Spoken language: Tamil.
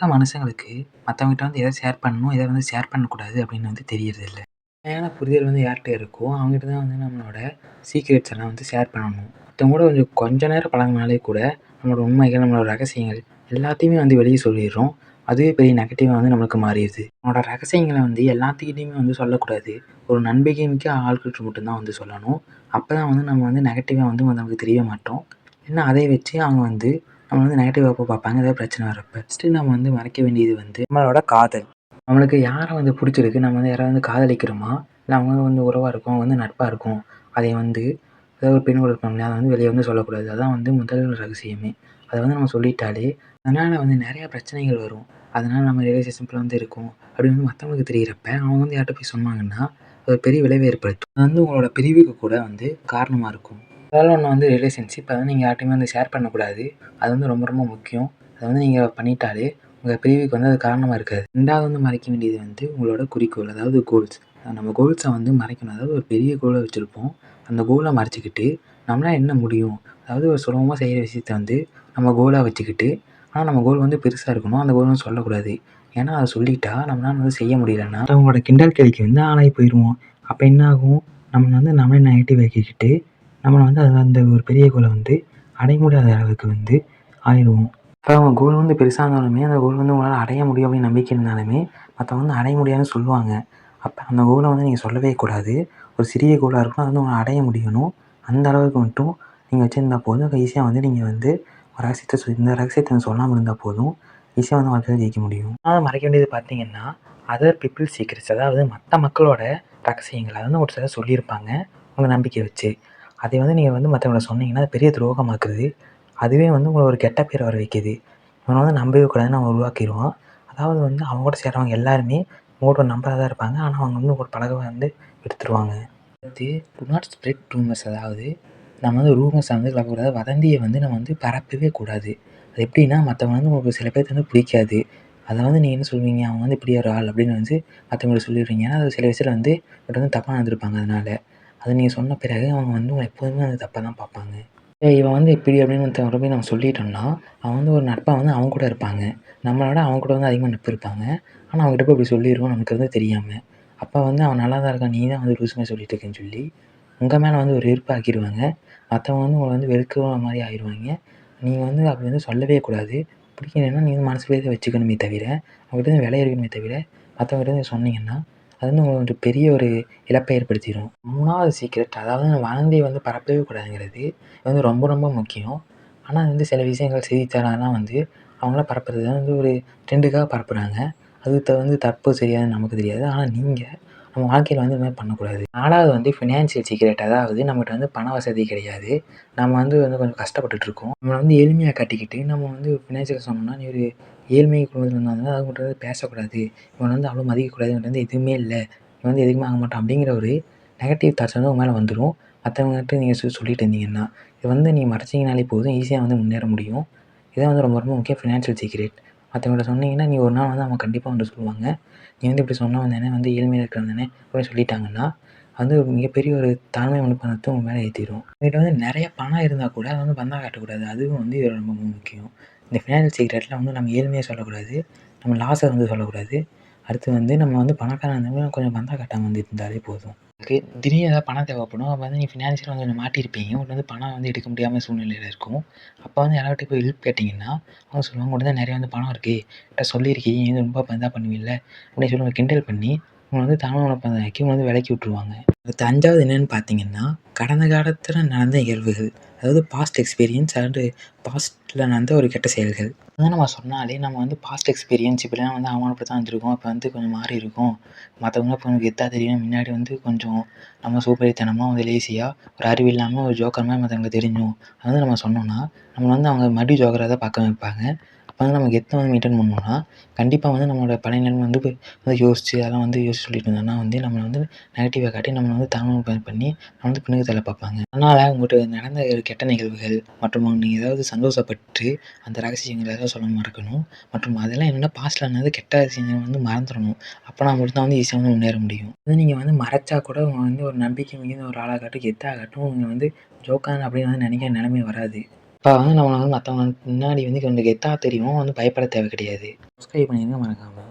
சில மனுஷங்களுக்கு மற்றவங்ககிட்ட வந்து எதை ஷேர் பண்ணணும் எதை வந்து ஷேர் பண்ணக்கூடாது அப்படின்னு வந்து தெரியறதில்ல. ஏன்னா புரிதல் வந்து யார்கிட்ட இருக்கோ அவங்ககிட்ட தான் வந்து நம்மளோட சீக்ரெட்ஸ் எல்லாம் வந்து ஷேர் பண்ணணும். மற்றவங்க கூட கொஞ்சம் கொஞ்ச நேரம் பழகுனாலே கூட நம்மளோட உண்மைகள் நம்மளோட ரகசியங்கள் எல்லாத்தையுமே வந்து வெளியே சொல்லிடுறோம். அதுவே பெரிய நெகட்டிவாக வந்து நம்மளுக்கு மாறிடுது. நம்மளோட ரகசியங்களை வந்து எல்லாத்துக்கிட்டையுமே வந்து சொல்லக்கூடாது. ஒரு நம்பிக்கை மிக்க ஆட்கள்கிட்ட மட்டும்தான் வந்து சொல்லணும். அப்போ தான் வந்து நம்ம வந்து நெகட்டிவாக வந்து நமக்கு தெரிய மாட்டோம். ஏன்னா அதை வச்சு அவங்க வந்து நம்ம வந்து நெகட்டிவாக எப்போ பார்ப்பாங்க ஏதாவது பிரச்சனை வரப்போ ஃபஸ்ட்டு நம்ம வந்து மறைக்க வேண்டியது வந்து நம்மளோட காதல். நம்மளுக்கு யாரை வந்து பிடிச்சிருக்கு? நம்ம வந்து யாராவது வந்து காதலிக்கிறோமா? இல்லை அவங்க வந்து உறவாக இருக்கும் வந்து நட்பாக இருக்கும். அதை வந்து ஏதாவது ஒரு பெண் கூட அதை வந்து வெளியே வந்து சொல்லக்கூடாது. அதான் வந்து முதல் ரகசியமே. அதை வந்து நம்ம சொல்லிட்டாலே அதனால் வந்து நிறையா பிரச்சனைகள் வரும். அதனால் நம்ம ரிலேஷன்ஷிப்பில் வந்து இருக்கும். அப்படின்னு வந்து மற்றவங்களுக்கு தெரியிறப்ப அவங்க வந்து யார்கிட்ட போய் சொன்னாங்கன்னா ஒரு பெரிய விளைவை ஏற்படுத்தும். அது வந்து உங்களோட பிரிவுக்கு கூட வந்து காரணமாக இருக்கும். முதல்ல ஒன்று வந்து ரிலேஷன்ஷிப் அதை வந்து நீங்கள் யார்கிட்டையுமே வந்து ஷேர் பண்ணக்கூடாது. அது வந்து ரொம்ப ரொம்ப முக்கியம். அதை வந்து நீங்கள் பண்ணிட்டாலே உங்கள் பிரிவுக்கு வந்து அது காரணமாக இருக்காது. ரெண்டாவது வந்து மறைக்க வேண்டியது வந்து உங்களோட குறிக்கோள் அதாவது கோல்ஸ் நம்ம கோல்ஸை வந்து மறைக்கணும். அதாவது ஒரு பெரிய கோலை வச்சுருப்போம். அந்த கோலை மறைச்சிக்கிட்டு நம்மளால் என்ன முடியும்? அதாவது ஒரு சுலபமாக செய்கிற விஷயத்த வந்து நம்ம கோலாக வச்சுக்கிட்டு ஆனால் நம்ம கோல் வந்து பெருசாக இருக்கணும். அந்த கோல் வந்து சொல்லக்கூடாது. ஏன்னா அதை சொல்லிட்டா நம்மளால் வந்து செய்ய முடியலன்னா அவங்களோட கிண்டல் கேள்விக்கு வந்து ஆளாகி போயிடுவோம் அப்போ என்ன ஆகும் நம்ம வந்து நம்மளே நெகட்டிவ் ஆக்கிக்கிட்டு நம்மளை வந்து அதில் அந்த ஒரு பெரிய கோலை வந்து அடைய முடியாத அளவுக்கு வந்து ஆயிடுவோம். இப்போ அவங்க கோல் வந்து பெருசாக இருந்தாலுமே அந்த கோல் வந்து உங்களால் அடைய முடியும் அப்படின்னு நம்பிக்கை இருந்தாலுமே மற்றவங்க வந்து அடைய முடியாதுன்னு சொல்லுவாங்க. அப்போ அந்த கோலை வந்து நீங்கள் சொல்லவே கூடாது. ஒரு சிறிய கோலாக இருக்கும் அது வந்து உங்களால் அடைய முடியணும். அந்த அளவுக்கு மட்டும் நீங்கள் வச்சுருந்தா போதும். ஈஸியாக வந்து நீங்கள் வந்து ஒரு ரகசியத்தை சொல் இந்த ரகசியத்தை சொல்லாமல் இருந்தால் போதும். ஈஸியாக வந்து வாழ்க்கையில் ஜெயிக்க முடியும். ஆனால் மறைக்க வேண்டியது பார்த்தீங்கன்னா அதர் பீப்புள் சீக்ரெட்ஸ் அதாவது மற்ற மக்களோட ரகசியங்கள் அதை வந்து ஒரு சிலர் சொல்லியிருப்பாங்க. உங்கள் நம்பிக்கை வச்சு. அதை வந்து நீங்கள் வந்து மற்றவங்கள சொன்னீங்கன்னா அது பெரிய துரோகமாக்குது. அதுவே வந்து உங்களை ஒரு கெட்ட பேர் வர வைக்கிது. இவனை வந்து நம்பவே கூடாதுன்னு அவன் உருவாக்கிடுவான் அதாவது வந்து அவங்க கூட சேர்றவங்க எல்லாருமே உங்களோட நம்பராக தான் இருப்பாங்க. ஆனால் அவங்க வந்து ஒரு பழக வந்து எடுத்துருவாங்க. அடுத்து டு நாட் ஸ்ப்ரெட் ரூமர்ஸ் அதாவது நம்ம வந்து ரூமர்ஸை வந்து கிளப்பக்கூடாது வதந்தியை வந்து நம்ம வந்து பரப்பவே கூடாது. அது எப்படின்னா மற்றவங்க வந்து உங்களுக்கு சில பேர்த்து வந்து பிடிக்காது. அதை வந்து நீங்கள் என்ன சொல்லுவீங்க அவங்க வந்து இப்படி ஒரு ஆள் அப்படின்னு வந்து மற்றவங்களுக்கு சொல்லிடுவீங்க. ஏன்னா அது சில விஷயத்தில் வந்து பட் வந்து தப்பாக நடந்திருப்பாங்க. அதனால் அதை நீங்கள் சொன்ன பிறகு அவங்க வந்து உங்களை எப்போதுமே அது தப்பாக தான் பார்ப்பாங்க இவன் வந்து இப்படி அப்படின்னு ஒருத்தவங்க போய் நம்ம சொல்லிட்டோம்னா அவன் வந்து ஒரு நட்பாக வந்து அவங்க கூட இருப்பாங்க. நம்மளோட அவங்க கூட வந்து அதிகமாக நட்பு இருப்பாங்க. ஆனால் அவங்ககிட்ட போய் இப்படி சொல்லிடுவோம் நமக்கு வந்து தெரியாமல் அப்போ வந்து அவன் நல்லா தான் இருக்கான் நீ தான் வந்து லூசுமே சொல்லிட்டு இருக்கேன்னு சொல்லி உங்கள் மேலே வந்து ஒரு வெறுப்பு ஆக்கிடுவாங்க மற்றவங்க வந்து உங்களை வந்து வெறுக்கிற மாதிரி ஆயிடுவாங்க நீங்கள் வந்து அப்படி வந்து சொல்லவே கூடாது. பிடிக்கலன்னா நீங்கள் வந்து மனசுக்குள்ளே தான் வச்சுக்கணுமே தவிர அவங்ககிட்ட வந்து இருக்கணுமே தவிர மற்றவங்ககிட்ட வந்து சொன்னீங்கன்னா அது வந்து ஒரு பெரிய ஒரு இழப்பை ஏற்படுத்திடும். மூணாவது சீக்ரெட் அதாவது வதந்தியை வந்து பரப்பவே கூடாதுங்கிறது இது வந்து ரொம்ப ரொம்ப முக்கியம். ஆனால் அது வந்து சில விஷயங்கள் செய்தித்தாளெல்லாம் வந்து அவங்களாம் பரப்புறது வந்து ஒரு ட்ரெண்டுக்காக பரப்புகிறாங்க அது த வந்து தப்பு சரியானு நமக்கு தெரியாது. ஆனால் நீங்கள் நம்ம வாழ்க்கையில் வந்து இது மாதிரி பண்ணக்கூடாது. நாலாவது வந்து ஃபினான்ஷியல் சீக்ரெட் அதாவது நம்மகிட்ட வந்து பண வசதி கிடையாது. நம்ம வந்து வந்து கொஞ்சம் கஷ்டப்பட்டுட்ருக்கோம் நம்மளை வந்து எளிமையாக கட்டிக்கிட்டு நம்ம வந்து ஃபினான்ஷியல் சொன்னோம்னா நீ ஒரு ஏழ்மை குடும்பத்தில் இருந்தாங்கன்னா வந்து பேசக்கூடாது. இவனை வந்து அவ்வளோ மதிக்கக்கூடாது இவன்கிட்ட வந்து எதுவுமே இல்லை. இவன் வந்து எதுவுமே ஆக மாட்டான் அப்படிங்கிற ஒரு நெகட்டிவ் தாட்ஸ் வந்து உங்கள் மேலே வந்துடும் மற்றவங்ககிட்ட நீங்கள் சொல்லிட்டு இருந்தீங்கன்னா இது வந்து நீங்கள் மறைச்சிங்கனாலே போதும் ஈஸியாக வந்து முன்னேற முடியும். இதான் வந்து ரொம்ப ரொம்ப முக்கியம் ஃபினான்ஷியல் சீக்ரெட் மற்றவங்கள்ட்ட சொன்னீங்கன்னா நீ ஒரு நாள் வந்து அவங்க கண்டிப்பாக வந்து சொல்லுவாங்க. நீ வந்து இப்படி சொன்ன வந்தானே வந்து ஏழ்மையில் இருக்கிறவன் தானே அப்படின்னு சொல்லிட்டாங்கன்னா வந்து ஒரு மிகப்பெரிய ஒரு தாழ்மை மனப்பான்மை உங்கள் மேலே ஏற்றிடும் உங்கள்கிட்ட வந்து நிறைய பணம் இருந்தால் கூட அதை வந்து பந்தா காட்டக்கூடாது. அதுவும் வந்து இது ரொம்ப ரொம்ப முக்கியம். இந்த ஃபினான்ஷியல் சீக்ரெட்டில் வந்து நம்ம ஏழ்மையாக சொல்லக்கூடாது. நம்ம லாஸை வந்து சொல்லக்கூடாது. அடுத்து வந்து நம்ம வந்து பணக்காரன் கொஞ்சம் பந்தா காட்டாமல் வந்து இருந்தாலே போதும். திடீர்னு ஏதாவது பணம் தேவைப்படும். அப்போ வந்து நீங்கள் ஃபினான்ஷியலாக வந்து கொஞ்சம் மாட்டியிருப்பீங்க. உங்களுக்கு வந்து பணம் வந்து எடுக்க முடியாமல் சூழ்நிலையில் இருக்கும். அப்போ வந்து யாராவது போய் ஹெல்ப் கேட்டிங்கன்னா அவங்க சொல்லுவாங்க உடனே நிறைய நிறையா வந்து பணம் இருக்குது கிட்ட சொல்லியிருக்கீங்க ரொம்ப இதாக பண்ணுவீங்கள அப்படின்னு சொல்லி உங்களை கிண்டல் பண்ணி உங்களை வந்து தாழ்வு மனப்பான்மையாக்கி உங்களை வந்து விலக்கி விட்ருவாங்க அடுத்து அஞ்சாவது என்னென்னு பார்த்தீங்கன்னா கடந்த காலத்தில் நடந்த நிகழ்வுகள் அதாவது பாஸ்ட் எக்ஸ்பீரியன்ஸ் அண்டு பாஸ்ட்டில் நடந்த ஒரு கெட்ட செயல்கள். அதான் நம்ம சொன்னாலே நம்ம வந்து பாஸ்ட் எக்ஸ்பீரியன்ஸ் இப்படிலாம் வந்து அவமானப்படி தான் வந்திருக்கோம் இப்போ வந்து கொஞ்சம் மாறி இருக்கும். மற்றவங்க இப்போ எனக்கு கெத்தாக தெரியும் முன்னாடி வந்து கொஞ்சம் நம்ம சூப்பரித்தனமாக வந்து லேசியாக ஒரு அறிவு இல்லாமல் ஒரு ஜோக்கர் மாதிரி மற்றவங்களுக்கு தெரிஞ்சோம். அது வந்து நம்ம சொன்னோம்னா நம்மளை வந்து அவங்க மறுபடியும் ஜோக்கராக தான் பார்க்க வைப்பாங்க. அப்போ வந்து நம்ம எத்தனை வந்து மெயின்டைன் பண்ணோம்னா கண்டிப்பாக வந்து நம்மளோட பழைய நிலைமை வந்து போய் வந்து யோசித்து அதெல்லாம் வந்து யோசிச்சு சொல்லிட்டு இருந்தோம்னா வந்து நம்மளை வந்து நெகட்டிவாக காட்டி நம்மளை வந்து தாழ்வு பண்ணி நம்ம வந்து பின்னுக்கு தள்ள பார்ப்பாங்க. அதனால் உங்கள்கிட்ட நடந்த ஒரு கெட்ட நிகழ்வுகள் மற்றும் நீங்கள் ஏதாவது சந்தோஷப்பட்டு அந்த ரகசியங்கள் ஏதாவது சொல்ல மறக்கணும். மற்றும் அதெல்லாம் என்னென்னா பாஸ்ட்டில் கெட்ட விஷயங்கள் வந்து மறந்துடணும். அப்போனா மட்டும் தான் வந்து ஈஸியாக வந்து முன்னேற முடியும். அது நீங்கள் வந்து மறைச்சா கூட வந்து ஒரு நம்பிக்கை மிகுந்த ஒரு ஆளாக காட்டும் கெத்தாக காட்டும் நீங்கள் வந்து ஜோக்கான அப்படின்னு வந்து நினைக்கிற நிலைமை வராது. அப்போ வந்து நம்மளை வந்து மற்றவங்க முன்னாடி வந்து கொஞ்சம் கெத்தாக தெரியும் வந்து பயப்பட தேவை கிடையாது சப்ஸ்கிரைப் பண்ணிடுங்க மறக்காமல்